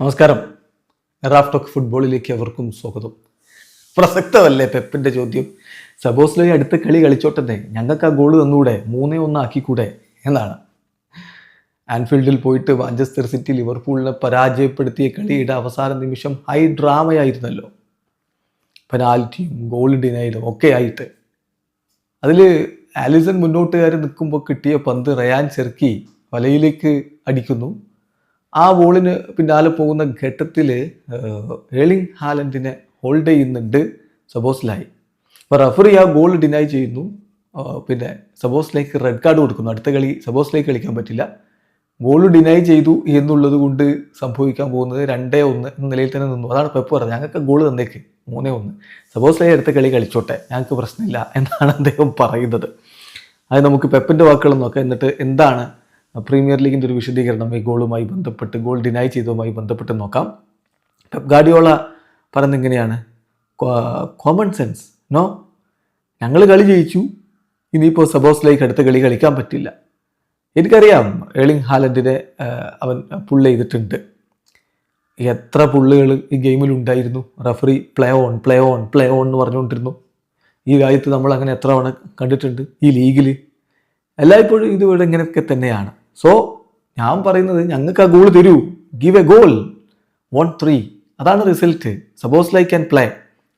നമസ്കാരം. Raf talk ഫുട്ബോളിലേക്ക് അവർക്കും സ്വാഗതം. പ്രസക്തമല്ലേ പെപ്പിന്റെ ചോദ്യം? സബോസ്ലോ അടുത്ത കളി കളിച്ചോട്ടെ ഞങ്ങൾക്ക് ആ ഗോൾ തന്നൂടെ. മൂന്നേ ഒന്ന് ആക്കിക്കൂടെ എന്നാണ്. ആൻഫീൽഡിൽ പോയിട്ട് മാഞ്ചസ്റ്റർ സിറ്റി ലിവർപൂളിനെ പരാജയപ്പെടുത്തിയ കളിയുടെ അവസാന നിമിഷം ഹൈ ഡ്രാമയായിരുന്നല്ലോ. പെനാൽറ്റിയും ഗോൾ ഡിനൈലും ഒക്കെ ആയിട്ട്. അതിൽ ആലിസൺ മുന്നോട്ടുകാർ നിൽക്കുമ്പോൾ കിട്ടിയ പന്ത് റയാൻ ചെറുക്കി വലയിലേക്ക് അടിക്കുന്നു. ആ ബോളിന് പിന്നാലെ പോകുന്ന ഘട്ടത്തിൽ ഏളിംഗ് ഹാലൻഡിനെ ഹോൾഡ് ചെയ്യുന്നുണ്ട് സബോസ്ലായി. അപ്പോൾ റഫറി ആ ഗോൾ ഡിനൈ ചെയ്യുന്നു. പിന്നെ സബോസ്ലേക്ക് റെഡ് കാർഡ് കൊടുക്കുന്നു. അടുത്ത കളി സബോസ്ലേക്ക് കളിക്കാൻ പറ്റില്ല. ഗോൾ ഡിനൈ ചെയ്തു എന്നുള്ളത് കൊണ്ട് സംഭവിക്കാൻ പോകുന്നത് രണ്ടേ ഒന്ന് എന്ന നിലയിൽ തന്നെ നിന്നു. അതാണ് പെപ്പ് പറഞ്ഞത്. ഞങ്ങൾക്ക് ഗോൾ തന്നേക്ക്. മൂന്നേ ഒന്ന്. സപ്പോസ് ലൈ അടുത്ത കളി കളിച്ചോട്ടെ. ഞങ്ങൾക്ക് പ്രശ്നമില്ല എന്നാണ് അദ്ദേഹം പറയുന്നത്. അത് നമുക്ക് പെപ്പിന്റെ വാക്കുകൾ നോക്കാം. എന്നിട്ട് എന്താണ് പ്രീമിയർ ലീഗിന്റെ ഒരു വിശദീകരണം ഈ ഗോളുമായി ബന്ധപ്പെട്ട് ഗോൾ ഡിനൈ ചെയ്തതുമായി ബന്ധപ്പെട്ട് നോക്കാം. പെപ് ഗാഡിയോള പറഞ്ഞെങ്ങനെയാണ് കോമൺ സെൻസ് നോ ഞങ്ങൾ കളി ജയിച്ചു. ഇനിയിപ്പോൾ സബോസ് ലൈക്ക് അടുത്ത കളി കളിക്കാൻ പറ്റില്ല. എനിക്കറിയാം ഏളിംഗ് ഹാലൻഡിനെ അവൻ പുള്ള് ചെയ്തിട്ടുണ്ട്. എത്ര പുള്ളുകൾ ഈ ഗെയിമിൽ ഉണ്ടായിരുന്നു. Referee play on play on play on എന്ന് പറഞ്ഞുകൊണ്ടിരുന്നു. ഈ രാജ്യത്ത് നമ്മൾ അങ്ങനെ എത്ര തവണ കണ്ടിട്ടുണ്ട് ഈ ലീഗിൽ എല്ലായ്പ്പോഴും ഇതുവരെ ഇങ്ങനെയൊക്കെ തന്നെയാണ്. സോ ഞാൻ പറയുന്നത് ഞങ്ങൾക്ക് ആ ഗോൾ തരൂ. Give a goal one three അതാണ് result suppose like and play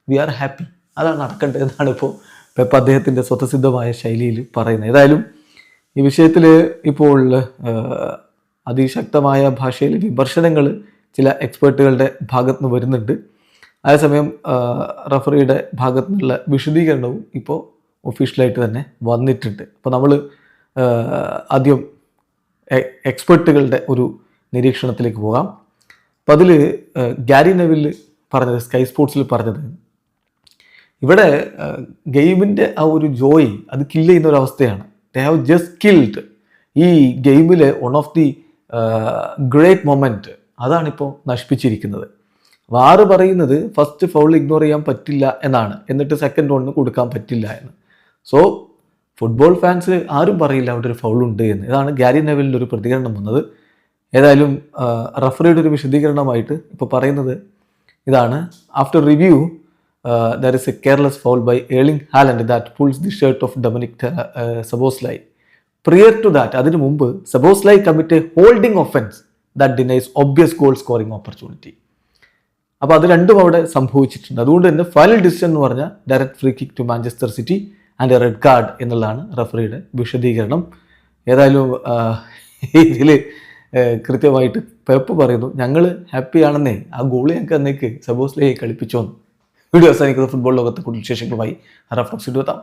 we are happy അതാണ് നടക്കേണ്ടത് എന്നാണ് ഇപ്പോൾ പെപ്പ് അദ്ദേഹത്തിന്റെ സ്വതസിദ്ധമായ ശൈലിയിൽ പറയുന്നത്. ഏതായാലും ഈ വിഷയത്തിൽ ഇപ്പോൾ അതിശക്തമായ ഭാഷയിൽ വിമർശനങ്ങൾ ചില എക്സ്പേർട്ടുകളുടെ ഭാഗത്ത് നിന്ന് വരുന്നുണ്ട്. അതേസമയം റഫറിയുടെ ഭാഗത്തു നിന്നുള്ള വിശദീകരണവും ഇപ്പോൾ ഒഫീഷ്യലായിട്ട് തന്നെ വന്നിട്ടുണ്ട്. അപ്പോൾ നമ്മൾ ആദ്യം എക്സ്പേർട്ടുകളുടെ ഒരു നിരീക്ഷണത്തിലേക്ക് പോകാം. അപ്പം അതിൽ ഗാരി നെവിൽ പറഞ്ഞത് സ്കൈ സ്പോർട്സിൽ പറഞ്ഞത് ഇവിടെ ഗെയിമിന്റെ ആ ഒരു ജോയ് അത് കില്ല് ചെയ്യുന്ന ഒരു അവസ്ഥയാണ്. ദേ ഹാവ് ജസ്റ്റ് കിൽഡ് ഈ ഗെയിമിലെ one of the great moment അതാണിപ്പോൾ നശിപ്പിച്ചിരിക്കുന്നത്. വാറ് പറയുന്നത് ഫസ്റ്റ് ഫൗൾ ഇഗ്നോർ ചെയ്യാൻ പറ്റില്ല എന്നാണ്. എന്നിട്ട് സെക്കൻഡ് റൗണ്ടിന് കൊടുക്കാൻ പറ്റില്ല എന്ന്. സോ ഫുട്ബോൾ ഫാൻസ് ആരും പറയില്ല അവിടെ ഒരു ഫൗൾ ഉണ്ട് എന്ന്. ഇതാണ് ഗാരി നെവലിന്റെ ഒരു പ്രതികരണം വന്നത്. ഏതായാലും റഫറിയുടെ ഒരു വിശദീകരണമായിട്ട് ഇപ്പോൾ പറയുന്നത് ഇതാണ്. After review there is a careless foul by Erling Haaland that pulls the shirt of Dominik Szoboszlai prior to that അതിനു മുമ്പ് Szoboszlai commit a holding offence that denies obvious goal scoring opportunity അപ്പോൾ അത് രണ്ടും അവിടെ സംഭവിച്ചിട്ടുണ്ട്. അതുകൊണ്ട് തന്നെ final decision എന്ന് പറഞ്ഞാൽ direct free kick to Manchester City and red card എന്നുള്ളതാണ് റഫറിയുടെ വിശദീകരണം. ഏതായാലും ഇതിൽ കൃത്യമായിട്ട് പെപ്പ് പറയുന്നു. ഞങ്ങൾ ഹാപ്പി ആണെന്നേ. ആ ഗോളി ഞങ്ങൾക്ക് അന്നേക്ക് സബോസ്ലേ കളിപ്പിച്ചോന്ന്. വീഡിയോ അവസാനിക്കുന്ന ഫുട്ബോൾ ലോകത്തെ കൂടുതൽ വിശേഷങ്ങളുമായി റഫ് ടോക്സ് എത്താം